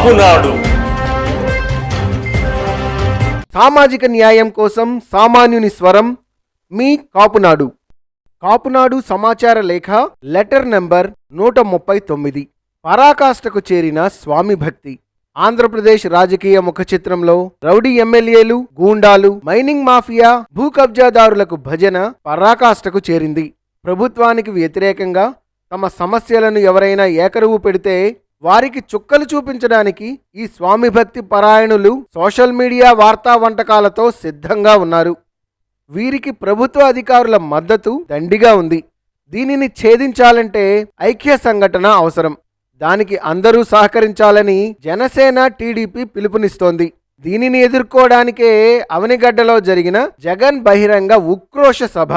కాపునాడు సామాజిక న్యాయం కోసం సామాన్యుని స్వరం మీ కాపునాడు. కాపునాడు సమాచార లేఖ లెటర్ నెంబర్ నూట ముప్పై తొమ్మిది. పరాకాష్ఠకు చేరిన స్వామి భక్తి. ఆంధ్రప్రదేశ్ రాజకీయ ముఖ చిత్రంలో రౌడీ ఎమ్మెల్యేలు గూండాలు మైనింగ్ మాఫియా భూ కబ్జాదారులకు భజన పరాకాష్ఠకు చేరింది. ప్రభుత్వానికి వ్యతిరేకంగా తమ సమస్యలను ఎవరైనా ఏకరువు పెడితే వారికి చుక్కలు చూపించడానికి ఈ స్వామి భక్తి పరాయణులు సోషల్ మీడియా వార్తా వంటకాలతో సిద్ధంగా ఉన్నారు. వీరికి ప్రభుత్వ అధికారుల మద్దతు దండిగా ఉంది. దీనిని ఛేదించాలంటే ఐక్య సంఘటన అవసరం. దానికి అందరూ సహకరించాలని జనసేన టీడీపీ పిలుపునిస్తోంది. దీనిని ఎదుర్కోవడానికే అవనిగడ్డలో జరిగిన జగన్ బహిరంగ ఉక్రోష సభ.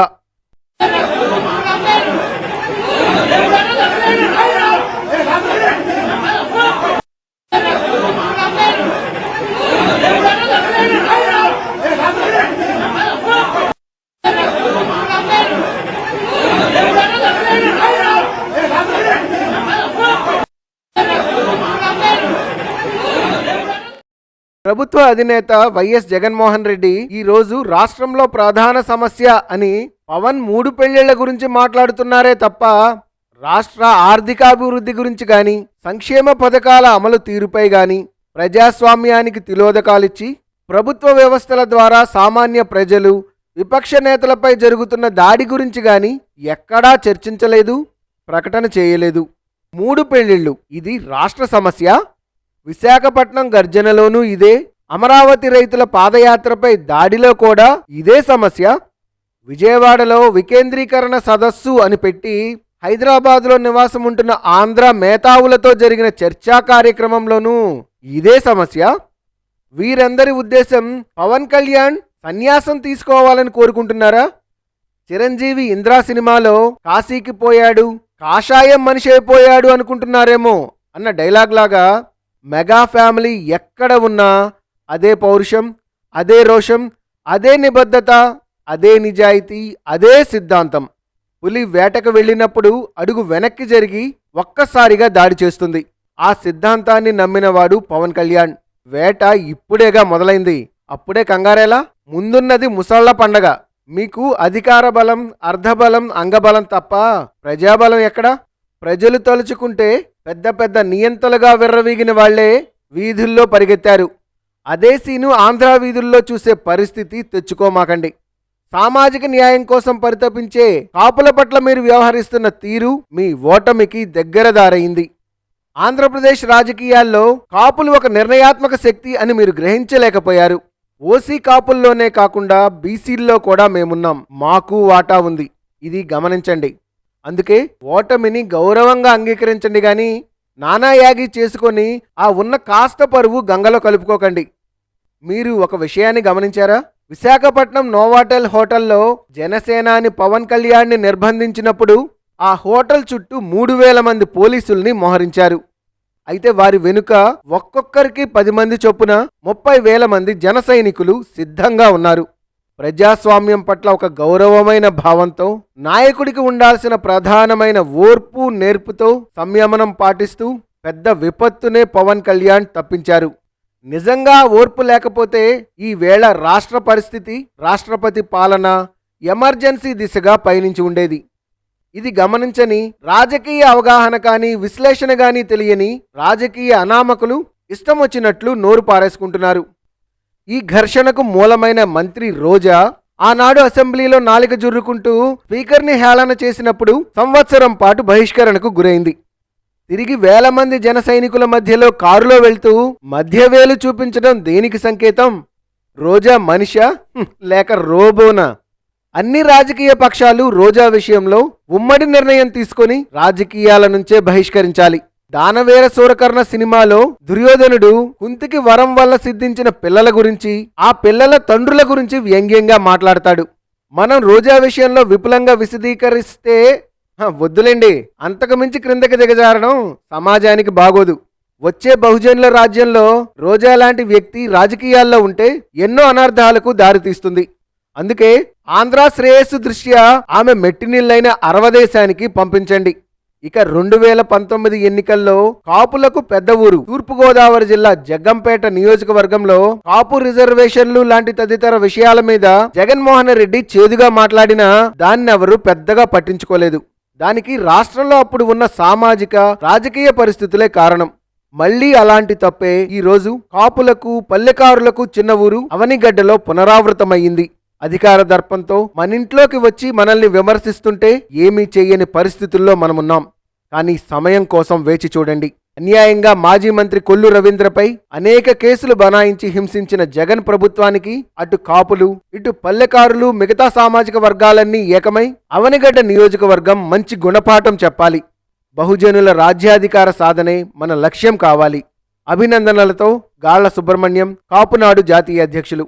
ప్రభుత్వ అధినేత వైఎస్ జగన్మోహన్ రెడ్డి ఈ రోజు రాష్ట్రంలో ప్రధాన సమస్య అని పవన్ మూడు పెళ్ళిళ్ళ గురించి మాట్లాడుతున్నారే తప్ప రాష్ట్ర ఆర్థికాభివృద్ధి గురించి కానీ సంక్షేమ పథకాల అమలు తీరుపై కానీ ప్రజాస్వామ్యానికి తిలోదకాలిచ్చి ప్రభుత్వ వ్యవస్థల ద్వారా సామాన్య ప్రజలు విపక్ష నేతలపై జరుగుతున్న దాడి గురించి కానీ ఎక్కడా చర్చించలేదు ప్రకటన చేయలేదు. మూడు పెళ్ళిళ్ళు ఇది రాష్ట్ర సమస్య? విశాఖపట్నం గర్జనలోనూ ఇదే అమరావతి రైతుల పాదయాత్రపై దాడిలో కూడా ఇదే సమస్య. విజయవాడలో వికేంద్రీకరణ సదస్సు అని పెట్టి హైదరాబాద్లో నివాసం ఉంటున్న ఆంధ్ర మేధావులతో జరిగిన చర్చా కార్యక్రమంలోనూ ఇదే సమస్య. వీరందరి ఉద్దేశం పవన్ కళ్యాణ్ సన్యాసం తీసుకోవాలని కోరుకుంటున్నారా? చిరంజీవి ఇంద్రా సినిమాలో కాశీకి పోయాడు కాషాయం మనిషి అయిపోయాడు అనుకుంటున్నారేమో అన్న డైలాగ్ లాగా మెగా ఫ్యామిలీ ఎక్కడ ఉన్నా అదే పౌరుషం అదే రోషం అదే నిబద్ధత అదే నిజాయితీ అదే సిద్ధాంతం. పులి వేటకు వెళ్ళినప్పుడు అడుగు వెనక్కి జరిగి ఒక్కసారిగా దాడి చేస్తుంది. ఆ సిద్ధాంతాన్ని నమ్మినవాడు పవన్ కళ్యాణ్. వేట ఇప్పుడేగా మొదలైంది. అప్పుడే కంగారేలా? ముందున్నది ముసళ్ళ పండగ. మీకు అధికార బలం అర్ధబలం అంగబలం తప్ప ప్రజాబలం ఎక్కడా? ప్రజలు తలుచుకుంటే పెద్ద పెద్ద నియంతలుగా విర్రవీగిన వాళ్ళే వీధుల్లో పరిగెత్తారు. అదే సీను ఆంధ్ర వీధుల్లో చూసే పరిస్థితి తెచ్చుకోమాకండి. సామాజిక న్యాయం కోసం పరితపించే కాపుల పట్ల మీరు వ్యవహరిస్తున్న తీరు మీ ఓటమికి దగ్గర దారైంది. ఆంధ్రప్రదేశ్ రాజకీయాల్లో కాపులు ఒక నిర్ణయాత్మక శక్తి అని మీరు గ్రహించలేకపోయారు. ఓసీ కాపుల్లోనే కాకుండా బీసీల్లో కూడా మేమున్నాం. మాకు వాటా ఉంది. ఇది గమనించండి. అందుకే ఓటమిని గౌరవంగా అంగీకరించండి గాని నానాయాగి చేసుకొని ఆ ఉన్న కాస్త పరువు గంగలో కలుపుకోకండి. మీరు ఒక విషయాన్ని గమనించారా? విశాఖపట్నం నోవాటెల్ హోటల్లో జనసేనాని పవన్ కళ్యాణ్ని నిర్బంధించినప్పుడు ఆ హోటల్ చుట్టూ మూడు వేల మంది పోలీసుల్ని మోహరించారు. అయితే వారి వెనుక ఒక్కొక్కరికి పది మంది చొప్పున ముప్పై వేల మంది జన సైనికులు సిద్ధంగా ఉన్నారు. ప్రజాస్వామ్యం పట్ల ఒక గౌరవమైన భావంతో నాయకుడికి ఉండాల్సిన ప్రధానమైన ఓర్పు నేర్పుతో సంయమనం పాటిస్తూ పెద్ద విపత్తునే పవన్ కళ్యాణ్ తప్పించారు. నిజంగా ఓర్పు లేకపోతే ఈ వేళ రాష్ట్ర పరిస్థితి రాష్ట్రపతి పాలన ఎమర్జెన్సీ దిశగా పయనించి ఉండేది. ఇది గమనించని రాజకీయ అవగాహన కానీ విశ్లేషణ కానీ తెలియని రాజకీయ అనామకులు ఇష్టం వచ్చినట్లు నోరు పారేసుకుంటున్నారు. ఈ ఘర్షణకు మూలమైన మంత్రి రోజా ఆనాడు అసెంబ్లీలో నాలిక జుర్రుకుంటూ స్పీకర్ని హేళన చేసినప్పుడు సంవత్సరం పాటు బహిష్కరణకు గురైంది. తిరిగి వేల మంది జన సైనికుల మధ్యలో కారులో వెళ్తూ మధ్యవేలు చూపించడం దేనికి సంకేతం? రోజా మనిషా? లేక రోబోనా? అన్ని రాజకీయ పక్షాలు రోజా విషయంలో ఉమ్మడి నిర్ణయం తీసుకొని రాజకీయాల నుంచే బహిష్కరించాలి. దానవేర సూరకర్ణ సినిమాలో దుర్యోధనుడు కుంతికి వరం వల్ల సిద్ధించిన పిల్లల గురించి ఆ పిల్లల తండ్రుల గురించి వ్యంగ్యంగా మాట్లాడతాడు. మనం రోజా విషయంలో విపులంగా విశదీకరిస్తే వద్దులేండి. అంతకు మించి క్రిందకి దిగజారడం సమాజానికి బాగోదు. వచ్చే బహుజనుల రాజ్యంలో రోజా లాంటి వ్యక్తి రాజకీయాల్లో ఉంటే ఎన్నో అనర్థాలకు దారితీస్తుంది అందుకే ఆంధ్ర శ్రేయస్సు దృష్ట్యా ఆమె మెట్టినీళ్ళైన అరవదేశానికి పంపించండి. ఇక రెండు వేల పంతొమ్మిది ఎన్నికల్లో కాపులకు పెద్ద ఊరు. తూర్పుగోదావరి జిల్లా జగ్గంపేట నియోజకవర్గంలో కాపు రిజర్వేషన్లు లాంటి తదితర విషయాల మీద జగన్మోహన్ రెడ్డి చేదుగా మాట్లాడినా దాన్ని ఎవరు పెద్దగా పట్టించుకోలేదు. దానికి రాష్ట్రంలో అప్పుడు ఉన్న సామాజిక రాజకీయ పరిస్థితులే కారణం. మళ్ళీ అలాంటి తప్పే ఈ రోజు కాపులకు పల్లెకారులకు చిన్న ఊరు అవనిగడ్డలో పునరావృతమయ్యింది. అధికార దర్పంతో మన ఇంట్లోకి వచ్చి మనల్ని విమర్శిస్తుంటే ఏమీ చేయని పరిస్థితుల్లో మనమున్నాం. కానీ సమయం కోసం వేచి చూడండి. అన్యాయంగా మాజీ మంత్రి కొల్లు రవీంద్రపై అనేక కేసులు బనాయించి హింసించిన జగన్ ప్రభుత్వానికి అటు కాపులు ఇటు పల్లెకారులు మిగతా సామాజిక వర్గాలన్నీ ఏకమై అవనిగడ్డ నియోజకవర్గం మంచి గుణపాఠం చెప్పాలి. బహుజనుల రాజ్యాధికార సాధనే మన లక్ష్యం కావాలి. అభినందనలతో గాళ్ళ సుబ్రహ్మణ్యం కాపునాడు జాతీయ అధ్యక్షులు.